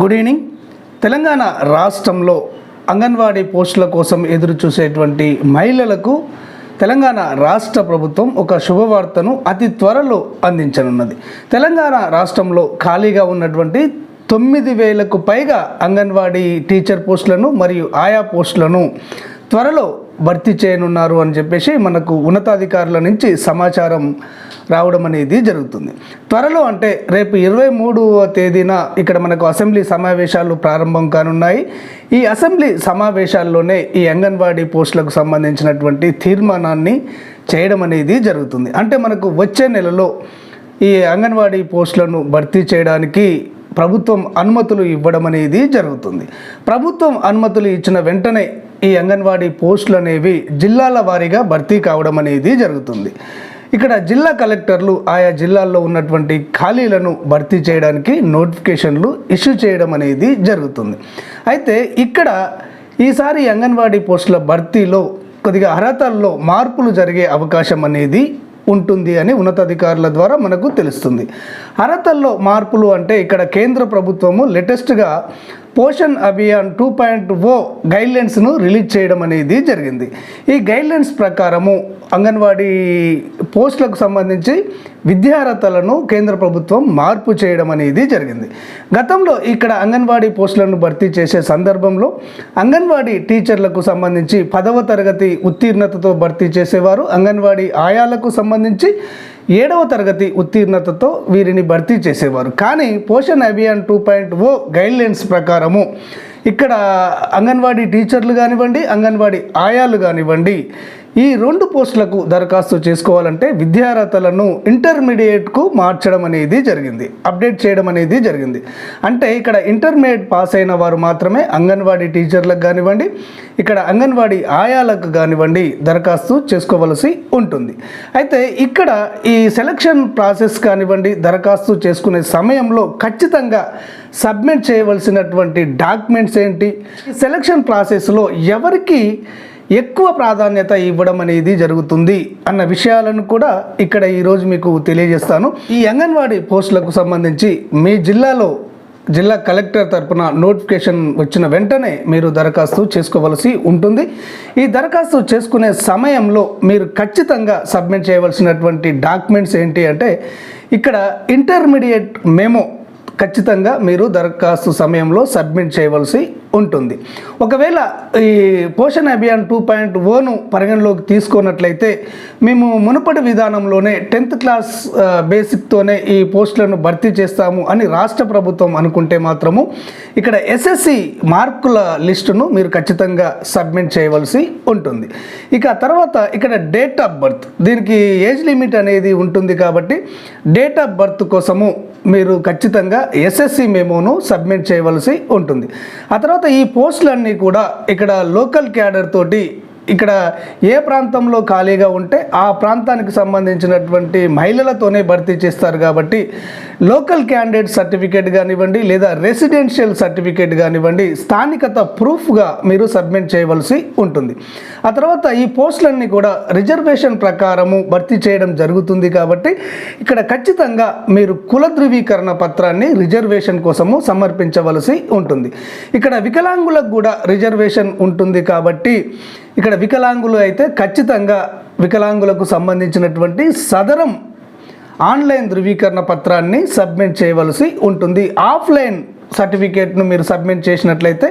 Good evening Telangana రాష్ట్రంలో అంగన్వాడీ పోస్టుల కోసం ఎదురు చూసేటువంటి మహిళలకు తెలంగాణ రాష్ట్ర ప్రభుత్వం ఒక శుభవార్తను అతి త్వరలో అందించనున్నది. తెలంగాణ రాష్ట్రంలో ఖాళీగా ఉన్నటువంటి తొమ్మిది వేలకు పైగా అంగన్వాడీ టీచర్ పోస్టులను మరియు ఆయా పోస్టులను త్వరలో భర్తీ చేయనున్నారు అని చెప్పేసి మనకు ఉన్నతాధికారుల నుంచి సమాచారం రావడం అనేది జరుగుతుంది. త్వరలో అంటే రేపు ఇరవై మూడవ తేదీన ఇక్కడ మనకు అసెంబ్లీ సమావేశాలు ప్రారంభం కానున్నాయి. ఈ అసెంబ్లీ సమావేశాల్లోనే ఈ అంగన్వాడీ పోస్టులకు సంబంధించినటువంటి తీర్మానాన్ని చేయడం అనేది జరుగుతుంది. అంటే మనకు వచ్చే నెలలో ఈ అంగన్వాడీ పోస్టులను భర్తీ చేయడానికి ప్రభుత్వం అనుమతులు ఇవ్వడం అనేది జరుగుతుంది. ప్రభుత్వం అనుమతులు ఇచ్చిన వెంటనే ఈ అంగన్వాడీ పోస్టులు అనేవి జిల్లాల వారీగా భర్తీ కావడం అనేది జరుగుతుంది. ఇక్కడ జిల్లా కలెక్టర్లు ఆయా జిల్లాల్లో ఉన్నటువంటి ఖాళీలను భర్తీ చేయడానికి నోటిఫికేషన్లు ఇష్యూ చేయడం అనేది జరుగుతుంది. అయితే ఇక్కడ ఈసారి అంగన్వాడీ పోస్టుల భర్తీలో కొద్దిగా అర్హతల్లో మార్పులు జరిగే అవకాశం అనేది ఉంటుంది అని ఉన్నతాధికారుల ద్వారా మనకు తెలుస్తుంది. అర్హతల్లో మార్పులు అంటే ఇక్కడ కేంద్ర ప్రభుత్వము లేటెస్ట్గా Poshan Abhiyan two point O గైడ్లైన్స్ను release చేయడం అనేది జరిగింది. ఈ గైడ్లైన్స్ ప్రకారము అంగన్వాడీ పోస్టులకు సంబంధించి విద్యార్హతలను కేంద్ర ప్రభుత్వం మార్పు చేయడం అనేది జరిగింది. గతంలో ఇక్కడ అంగన్వాడీ పోస్టులను భర్తీ చేసే సందర్భంలో అంగన్వాడీ టీచర్లకు సంబంధించి పదవ తరగతి ఉత్తీర్ణతతో భర్తీ చేసేవారు అంగన్వాడీ ఆయాలకు సంబంధించి ఏడవ తరగతి ఉత్తీర్ణతతో వీరిని భర్తీ చేసేవారు. కానీ Poshan Abhiyan two point O guidelines ప్రకారము ఇక్కడ అంగన్వాడీ టీచర్లు కానివ్వండి అంగన్వాడీ ఆయాలు కానివ్వండి ఈ రెండు పోస్టులకు దరఖాస్తు చేసుకోవాలంటే విద్యార్హతలను ఇంటర్మీడియట్కు మార్చడం అనేది జరిగింది. అప్డేట్ చేయడం అనేది జరిగింది. అంటే ఇక్కడ ఇంటర్మీడియట్ పాస్ అయిన వారు మాత్రమే అంగన్వాడీ టీచర్లకు కానివ్వండి ఇక్కడ అంగన్వాడీ ఆయాలకు కానివ్వండి దరఖాస్తు చేసుకోవలసి ఉంటుంది. అయితే ఇక్కడ ఈ సెలక్షన్ ప్రాసెస్ కానివ్వండి దరఖాస్తు చేసుకునే సమయంలో ఖచ్చితంగా సబ్మిట్ చేయవలసినటువంటి డాక్యుమెంట్స్ ఏంటి? సెలక్షన్ ప్రాసెస్లో ఎవరికి ఎక్కువ ప్రాధాన్యత ఇవ్వడం అనేది జరుగుతుంది అన్న విషయాలను కూడా ఇక్కడ ఈరోజు మీకు తెలియజేస్తాను. ఈ అంగన్వాడీ పోస్టులకు సంబంధించి మీ జిల్లాలో జిల్లా కలెక్టర్ తరపున నోటిఫికేషన్ వచ్చిన వెంటనే మీరు దరఖాస్తు చేసుకోవలసి ఉంటుంది. ఈ దరఖాస్తు చేసుకునే సమయంలో మీరు ఖచ్చితంగా సబ్మిట్ చేయవలసినటువంటి డాక్యుమెంట్స్ ఏంటి అంటే ఇక్కడ ఇంటర్మీడియట్ మెమో ఖచ్చితంగా మీరు దరఖాస్తు సమయంలో సబ్మిట్ చేయవలసి ఉంటుంది. ఒకవేళ ఈ పోషణ అభియాన్ టూ పాయింట్ ఓను పరిగణలోకి తీసుకున్నట్లయితే మేము మునుపటి విధానంలోనే టెన్త్ క్లాస్ బేసిక్తోనే ఈ పోస్టులను భర్తీ చేస్తాము అని రాష్ట్ర ప్రభుత్వం అనుకుంటే మాత్రము ఇక్కడ ఎస్ఎస్సి మార్కుల లిస్టును మీరు ఖచ్చితంగా సబ్మిట్ చేయవలసి ఉంటుంది. ఇక తర్వాత ఇక్కడ డేట్ ఆఫ్ బర్త్ దీనికి ఏజ్ లిమిట్ అనేది ఉంటుంది కాబట్టి డేట్ ఆఫ్ బర్త్ కోసము మీరు ఖచ్చితంగా ఎస్ఎస్సి మెమోను సబ్మిట్ చేయవలసి ఉంటుంది. ఆ తర్వాత ఈ పోస్టులన్నీ కూడా ఇక్కడ లోకల్ క్యాడర్ తోటి ఇక్కడ ఏ ప్రాంతంలో ఖాళీగా ఉంటే ఆ ప్రాంతానికి సంబంధించినటువంటి మహిళలతోనే భర్తీ చేస్తారు కాబట్టి లోకల్ క్యాండిడేట్ సర్టిఫికేట్ కానివ్వండి లేదా రెసిడెన్షియల్ సర్టిఫికేట్ కానివ్వండి స్థానికత ప్రూఫ్గా మీరు సబ్మిట్ చేయవలసి ఉంటుంది. ఆ తర్వాత ఈ పోస్టులన్నీ కూడా రిజర్వేషన్ ప్రకారము భర్తీ చేయడం జరుగుతుంది కాబట్టి ఇక్కడ ఖచ్చితంగా మీరు కుల ధృవీకరణ పత్రాన్ని రిజర్వేషన్ కోసము సమర్పించవలసి ఉంటుంది. ఇక్కడ వికలాంగులకు కూడా రిజర్వేషన్ ఉంటుంది కాబట్టి ఇక్కడ వికలాంగులు అయితే ఖచ్చితంగా వికలాంగులకు సంబంధించినటువంటి సదరం ఆన్లైన్ ధృవీకరణ పత్రాన్ని సబ్మిట్ చేయవలసి ఉంటుంది. ఆఫ్లైన్ సర్టిఫికేట్ను మీరు సబ్మిట్ చేసినట్లయితే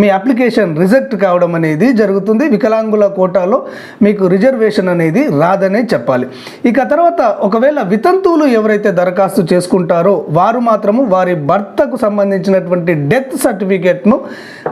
మీ అప్లికేషన్ రిజెక్ట్ కావడం అనేది జరుగుతుంది. వికలాంగుల కోటాలో మీకు రిజర్వేషన్ అనేది రాదనే చెప్పాలి. ఇక తర్వాత ఒకవేళ వితంతువులు ఎవరైతే దరఖాస్తు చేసుకుంటారో వారు మాత్రము వారి భర్తకు సంబంధించినటువంటి డెత్ సర్టిఫికేట్ను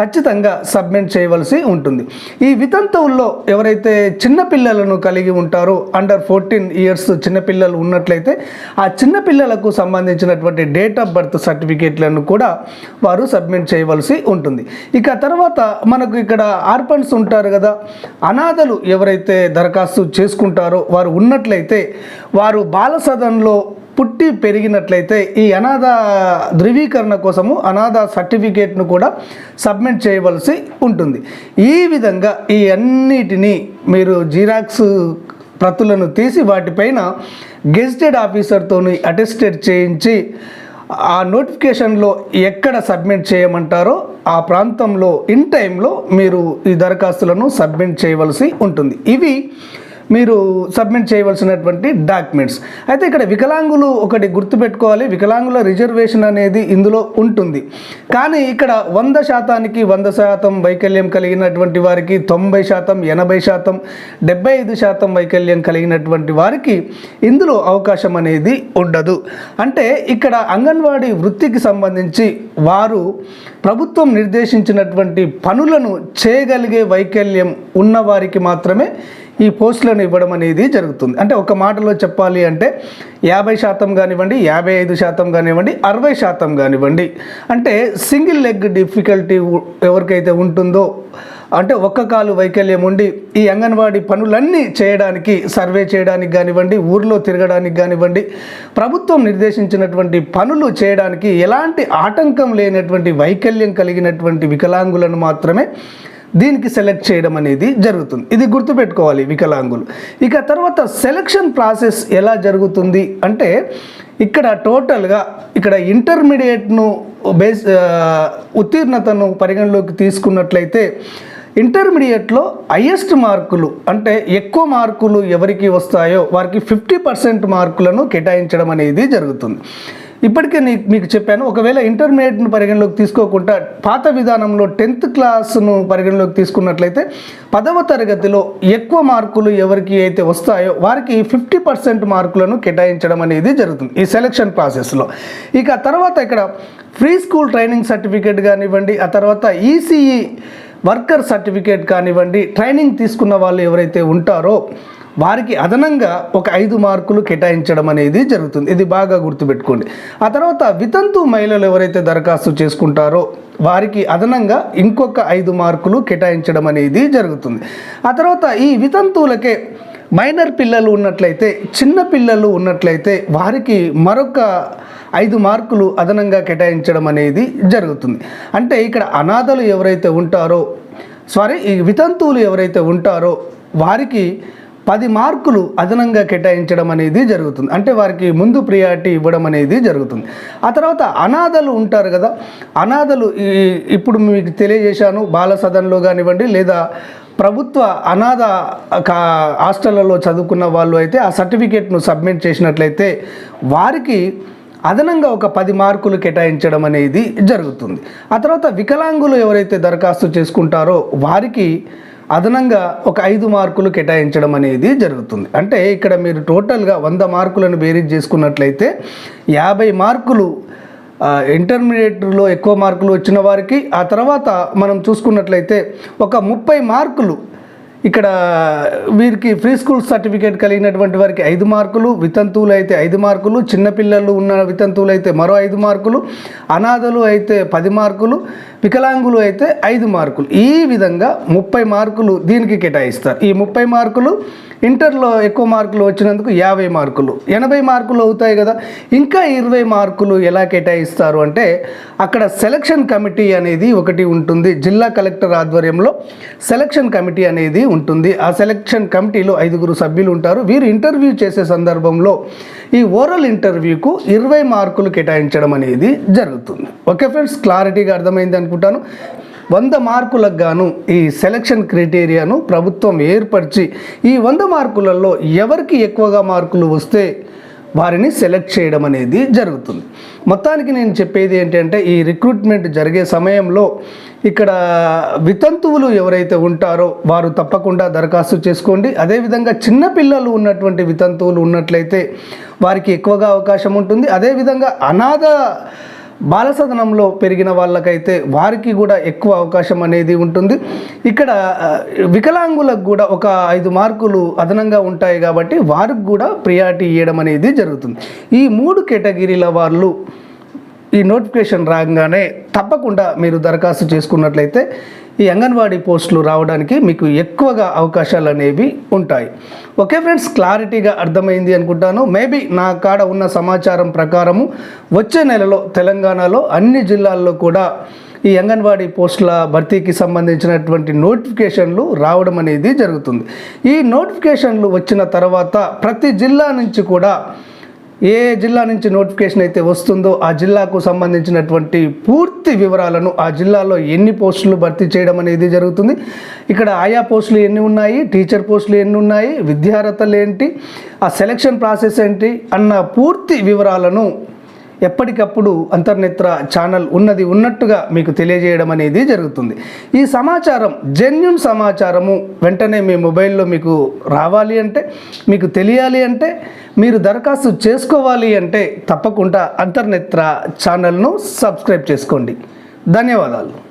ఖచ్చితంగా సబ్మిట్ చేయవలసి ఉంటుంది. ఈ వితంతువుల్లో ఎవరైతే చిన్నపిల్లలను కలిగి ఉంటారో అండర్ ఫోర్టీన్ ఇయర్స్ చిన్నపిల్లలు ఉన్నట్లయితే ఆ చిన్నపిల్లలకు సంబంధించినటువంటి డేట్ ఆఫ్ బర్త్ సర్టిఫికేట్లను కూడా వారు సబ్మిట్ చేయవలసి ఉంటుంది. ఇక తర్వాత మనకు ఇక్కడ ఆర్పన్స్ ఉంటారు కదా అనాథలు ఎవరైతే దరఖాస్తు చేసుకుంటారో వారు ఉన్నట్లయితే వారు బాల సదన్లో పుట్టి పెరిగినట్లయితే ఈ అనాథ ధృవీకరణ కోసము అనాథ సర్టిఫికేట్ను కూడా సబ్మిట్ చేయవలసి ఉంటుంది. ఈ విధంగా ఈ అన్నిటినీ మీరు జిరాక్స్ ప్రతులను తీసి వాటిపైన గెజిటెడ్ ఆఫీసర్తో అటెస్టెడ్ చేయించి ఆ నోటిఫికేషన్లో ఎక్కడ సబ్మిట్ చేయమంటారో ఆ ప్రాంతంలో ఇన్ టైంలో మీరు ఈ దరఖాస్తులను సబ్మిట్ చేయవలసి ఉంటుంది. ఇవి మీరు సబ్మిట్ చేయవలసినటువంటి డాక్యుమెంట్స్ అయితే ఇక్కడ వికలాంగులు ఒకటి గుర్తుపెట్టుకోవాలి. వికలాంగుల రిజర్వేషన్ అనేది ఇందులో ఉంటుంది. కానీ ఇక్కడ వంద శాతానికి వంద శాతం వైకల్యం కలిగినటువంటి వారికి తొంభై శాతం ఎనభై శాతం డెబ్బై ఐదు శాతం వైకల్యం కలిగినటువంటి వారికి ఇందులో అవకాశం అనేది ఉండదు. అంటే ఇక్కడ అంగన్వాడీ వృత్తికి సంబంధించి వారు ప్రభుత్వం నిర్దేశించినటువంటి పనులను చేయగలిగే వైకల్యం ఉన్నవారికి మాత్రమే ఈ పోస్టులను ఇవ్వడం అనేది జరుగుతుంది. అంటే ఒక మాటలో చెప్పాలి అంటే యాభై శాతం కానివ్వండి యాభై ఐదు శాతం కానివ్వండి అరవై శాతం కానివ్వండి. అంటే సింగిల్ లెగ్ డిఫికల్టీ ఎవరికైతే ఉంటుందో అంటే ఒక్క కాలు వైకల్యం ఉండి ఈ అంగన్వాడీ పనులన్నీ చేయడానికి సర్వే చేయడానికి కానివ్వండి ఊర్లో తిరగడానికి కానివ్వండి ప్రభుత్వం నిర్దేశించినటువంటి పనులు చేయడానికి ఎలాంటి ఆటంకం లేనటువంటి వైకల్యం కలిగినటువంటి వికలాంగులను మాత్రమే దీనికి సెలెక్ట్ చేయడం అనేది జరుగుతుంది. ఇది గుర్తుపెట్టుకోవాలి వికలాంగులు. ఇక తర్వాత సెలక్షన్ ప్రాసెస్ ఎలా జరుగుతుంది అంటే ఇక్కడ టోటల్గా ఇక్కడ ఇంటర్మీడియట్ను బేస్ ఉత్తీర్ణతను పరిగణలోకి తీసుకున్నట్లయితే ఇంటర్మీడియట్లో హయ్యెస్ట్ మార్కులు అంటే ఎక్కువ మార్కులు ఎవరికి వస్తాయో వారికి ఫిఫ్టీ పర్సెంట్ మార్కులను కేటాయించడం అనేది జరుగుతుంది. ఇప్పటికే మీకు చెప్పాను ఒకవేళ ఇంటర్మీడియట్ను పరిగణలోకి తీసుకోకుండా పాత విధానంలో టెన్త్ క్లాస్ను పరిగణలోకి తీసుకున్నట్లయితే పదవ తరగతిలో ఎక్కువ మార్కులు ఎవరికి అయితే వస్తాయో వారికి ఫిఫ్టీ పర్సెంట్ మార్కులను కేటాయించడం అనేది జరుగుతుంది ఈ సెలక్షన్ ప్రాసెస్లో ఇక తర్వాత ఇక్కడ ఫ్రీ స్కూల్ ట్రైనింగ్ సర్టిఫికేట్ కానివ్వండి ఆ తర్వాత ఈసీఈ వర్కర్ సర్టిఫికేట్ కానివ్వండి ట్రైనింగ్ తీసుకున్న వాళ్ళు ఎవరైతే ఉంటారో వారికి అదనంగా ఒక ఐదు మార్కులు కేటాయించడం అనేది జరుగుతుంది. ఇది బాగా గుర్తుపెట్టుకోండి. ఆ తర్వాత వితంతు మహిళలు ఎవరైతే దరఖాస్తు చేసుకుంటారో వారికి అదనంగా ఇంకొక ఐదు మార్కులు కేటాయించడం అనేది జరుగుతుంది. ఆ తర్వాత ఈ వితంతువులకే మైనర్ పిల్లలు ఉన్నట్లయితే చిన్న పిల్లలు ఉన్నట్లయితే వారికి మరొక ఐదు మార్కులు అదనంగా కేటాయించడం అనేది జరుగుతుంది. అంటే ఇక్కడ అనాథలు ఎవరైతే ఉంటారో సారీ ఈ వితంతువులు ఎవరైతే ఉంటారో వారికి పది మార్కులు అదనంగా కేటాయించడం అనేది జరుగుతుంది. అంటే వారికి ముందు ప్రియారిటీ ఇవ్వడం అనేది జరుగుతుంది. ఆ తర్వాత అనాథలు ఉంటారు కదా అనాథలు ఈ ఇప్పుడు మీకు తెలియజేశాను బాల సదన్లో కానివ్వండి లేదా ప్రభుత్వ అనాథ కా హాస్టళ్ళలో చదువుకున్న వాళ్ళు అయితే ఆ సర్టిఫికేట్ను సబ్మిట్ చేసినట్లయితే వారికి అదనంగా ఒక పది మార్కులు కేటాయించడం అనేది జరుగుతుంది. ఆ తర్వాత వికలాంగులు ఎవరైతే దరఖాస్తు చేసుకుంటారో వారికి అదనంగా ఒక ఐదు మార్కులు కేటాయించడం అనేది జరుగుతుంది. అంటే ఇక్కడ మీరు టోటల్గా వంద మార్కులను బేరీజ్ చేసుకున్నట్లయితే యాభై మార్కులు ఇంటర్మీడియట్లో ఎక్కువ మార్కులు వచ్చిన వారికి ఆ తర్వాత మనం చూసుకున్నట్లయితే ఒక ముప్పై మార్కులు ఇక్కడ వీరికి ఫ్రీ స్కూల్ సర్టిఫికేట్ కలిగినటువంటి వారికి ఐదు మార్కులు వితంతువులు అయితే ఐదు మార్కులు చిన్నపిల్లలు ఉన్న వితంతువులు అయితే మరో ఐదు మార్కులు అనాథలు అయితే పది మార్కులు వికలాంగులు అయితే ఐదు మార్కులు. ఈ విధంగా ముప్పై మార్కులు దీనికి కేటాయిస్తారు. ఈ ముప్పై మార్కులు ఇంటర్లో ఎక్కువ మార్కులు వచ్చినందుకు యాభై మార్కులు. ఎనభై మార్కులు అవుతాయి కదా ఇంకా ఇరవై మార్కులు ఎలా కేటాయిస్తారు అంటే అక్కడ సెలక్షన్ కమిటీ అనేది ఒకటి ఉంటుంది. జిల్లా కలెక్టర్ ఆధ్వర్యంలో సెలక్షన్ కమిటీ అనేది ఉంటుంది. ఆ సెలక్షన్ కమిటీలో ఐదుగురు సభ్యులు ఉంటారు. వీరు ఇంటర్వ్యూ చేసే సందర్భంలో ఈ ఓరల్ ఇంటర్వ్యూకు ఇరవై మార్కులు కేటాయించడం అనేది జరుగుతుంది. ఓకే ఫ్రెండ్స్ క్లారిటీగా అర్థమైంది అనుకుంటాను. వంద మార్కులకు గాను ఈ సెలక్షన్ క్రైటీరియాను ప్రభుత్వం ఏర్పరిచి ఈ వంద మార్కులలో ఎవరికి ఎక్కువగా మార్కులు వస్తే వారిని సెలెక్ట్ చేయడం అనేది జరుగుతుంది. మొత్తానికి నేను చెప్పేది ఏంటంటే ఈ రిక్రూట్మెంట్ జరిగే సమయంలో ఇక్కడ వితంతువులు ఎవరైతే ఉంటారో వారు తప్పకుండా దరఖాస్తు చేసుకోండి. అదేవిధంగా చిన్నపిల్లలు ఉన్నటువంటి వితంతువులు ఉన్నట్లయితే వారికి ఎక్కువగా అవకాశం ఉంటుంది. అదేవిధంగా అనాథ బాలసదనంలో పెరిగిన వాళ్ళకైతే వారికి కూడా ఎక్కువ అవకాశం అనేది ఉంటుంది. ఇక్కడ వికలాంగులకు కూడా ఒక ఐదు మార్కులు అదనంగా ఉంటాయి కాబట్టి వారికి కూడా ప్రియారిటీ ఇవ్వడం అనేది జరుగుతుంది. ఈ మూడు కేటగిరీల వాళ్ళు ఈ నోటిఫికేషన్ రాగానే తప్పకుండా మీరు దరఖాస్తు చేసుకున్నట్లయితే ఈ అంగన్వాడీ పోస్టులు రావడానికి మీకు ఎక్కువగా అవకాశాలు అనేవి ఉంటాయి. ఓకే ఫ్రెండ్స్ క్లారిటీగా అర్థమైంది అనుకుంటాను. మేబీ నా కాడ ఉన్న సమాచారం ప్రకారము వచ్చే నెలలో తెలంగాణలో అన్ని జిల్లాల్లో కూడా ఈ అంగన్వాడీ పోస్టుల భర్తీకి సంబంధించినటువంటి నోటిఫికేషన్లు రావడం అనేది జరుగుతుంది. ఈ నోటిఫికేషన్లు వచ్చిన తర్వాత ప్రతి జిల్లా నుంచి కూడా ఏ జిల్లా నుంచి నోటిఫికేషన్ అయితే వస్తుందో ఆ జిల్లాకు సంబంధించినటువంటి పూర్తి వివరాలను ఆ జిల్లాలో ఎన్ని పోస్టులు భర్తీ చేయడం అనేది జరుగుతుంది. ఇక్కడ ఆయా పోస్టులు ఎన్ని ఉన్నాయి? టీచర్ పోస్టులు ఎన్ని ఉన్నాయి? విద్యార్హతలు ఏంటి? ఆ సెలక్షన్ ప్రాసెస్ ఏంటి? అన్న పూర్తి వివరాలను ఎప్పటికప్పుడు అంతర్నేత్ర ఛానల్ ఉన్నది ఉన్నట్టుగా మీకు తెలియజేయడం అనేది జరుగుతుంది. ఈ సమాచారం జెన్యున్ సమాచారము వెంటనే మీ మొబైల్లో మీకు రావాలి అంటే మీకు తెలియాలి అంటే మీరు దరఖాస్తు చేసుకోవాలి అంటే తప్పకుండా అంతర్నేత్ర ఛానల్ను సబ్స్క్రైబ్ చేసుకోండి. ధన్యవాదాలు.